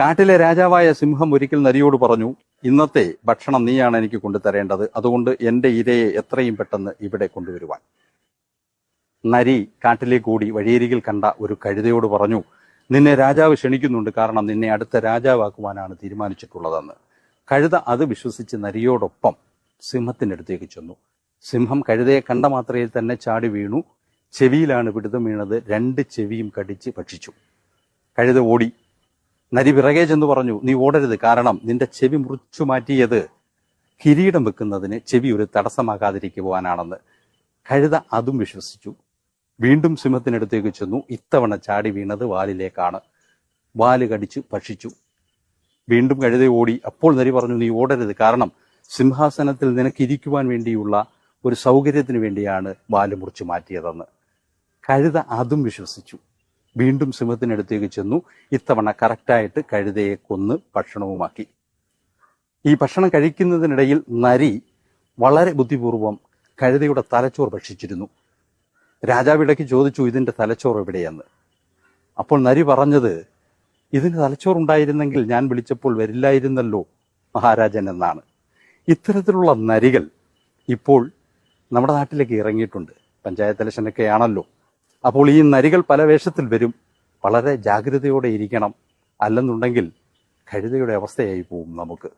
കാട്ടിലെ രാജാവായ സിംഹം ഒരിക്കൽ നരിയോട് പറഞ്ഞു ഇന്നത്തെ ഭക്ഷണം നീയാണ് എനിക്ക് കൊണ്ടുതരേണ്ടത്. അതുകൊണ്ട് എന്റെ ഇരയെ എത്രയും പെട്ടെന്ന് ഇവിടെ കൊണ്ടുവരുവാൻ. നരി കാട്ടിലേക്ക് ഓടി വഴിയരികിൽ കണ്ട ഒരു കഴുതയോട് പറഞ്ഞു നിന്നെ രാജാവ് ക്ഷണിക്കുന്നുണ്ട്. കാരണം നിന്നെ അടുത്ത രാജാവാക്കുവാനാണ് തീരുമാനിച്ചിട്ടുള്ളതെന്ന്. കഴുത അത് വിശ്വസിച്ച് നരിയോടൊപ്പം സിംഹത്തിന്റെ അടുത്തേക്ക് ചെന്നു. സിംഹം കഴുതയെ കണ്ട മാത്രയിൽ തന്നെ ചാടി വീണു. ചെവിയിലാണ് പിടുത്തം വീണത്. രണ്ട് ചെവിയും കടിച്ച് ഭക്ഷിച്ചു. കഴുത ഓടി നരി പിറകെ ചെന്ന് പറഞ്ഞു നീ ഓടരുത്. കാരണം നിന്റെ ചെവി മുറിച്ചു മാറ്റിയത് കിരീടം വെക്കുന്നതിന് ചെവി ഒരു തടസ്സമാകാതിരിക്കുവാനാണെന്ന്. കഴുത അതും വിശ്വസിച്ചു. വീണ്ടും സിംഹത്തിനടുത്തേക്ക് ചെന്നു. ഇത്തവണ ചാടി വീണത് വാലിലേക്കാണ്. വാൽ കടിച്ചു ഭക്ഷിച്ചു. വീണ്ടും കഴുത ഓടി. അപ്പോൾ നരി പറഞ്ഞു നീ ഓടരുത്. കാരണം സിംഹാസനത്തിൽ നിനക്കിരിക്കുവാൻ വേണ്ടിയുള്ള ഒരു സൗകര്യത്തിന് വേണ്ടിയാണ് വാൽ മുറിച്ചു മാറ്റിയതെന്ന്. കഴുത അതും വിശ്വസിച്ചു. വീണ്ടും സിംഹത്തിനടുത്തേക്ക് ചെന്നു. ഇത്തവണ കറക്റ്റായിട്ട് കഴുതയെ കൊന്ന് ഭക്ഷണവുമാക്കി. ഈ ഭക്ഷണം കഴിക്കുന്നതിനിടയിൽ നരി വളരെ ബുദ്ധിപൂർവം കഴുതയുടെ തലച്ചോർ ഭക്ഷിച്ചിരുന്നു. രാജാവ് ഇടയ്ക്ക് ചോദിച്ചു ഇതിന്റെ തലച്ചോർ എവിടെയെന്ന്? അപ്പോൾ നരി പറഞ്ഞത് ഇതിന് തലച്ചോറുണ്ടായിരുന്നെങ്കിൽ ഞാൻ വിളിച്ചപ്പോൾ വരില്ലായിരുന്നല്ലോ മഹാരാജൻ എന്നാണ്. ഇത്തരത്തിലുള്ള നരികൾ ഇപ്പോൾ നമ്മുടെ നാട്ടിലേക്ക് ഇറങ്ങിയിട്ടുണ്ട്. പഞ്ചായത്ത് ഇലക്ഷനൊക്കെ ആണല്ലോ അപ്പോൾ ഈ നരികൾ പല വേഷത്തിൽ വരും. വളരെ ജാഗ്രതയോടെ ഇരിക്കണം. അല്ലെന്നുണ്ടെങ്കിൽ കഴുതയുടെ അവസ്ഥയായി പോവും നമുക്ക്.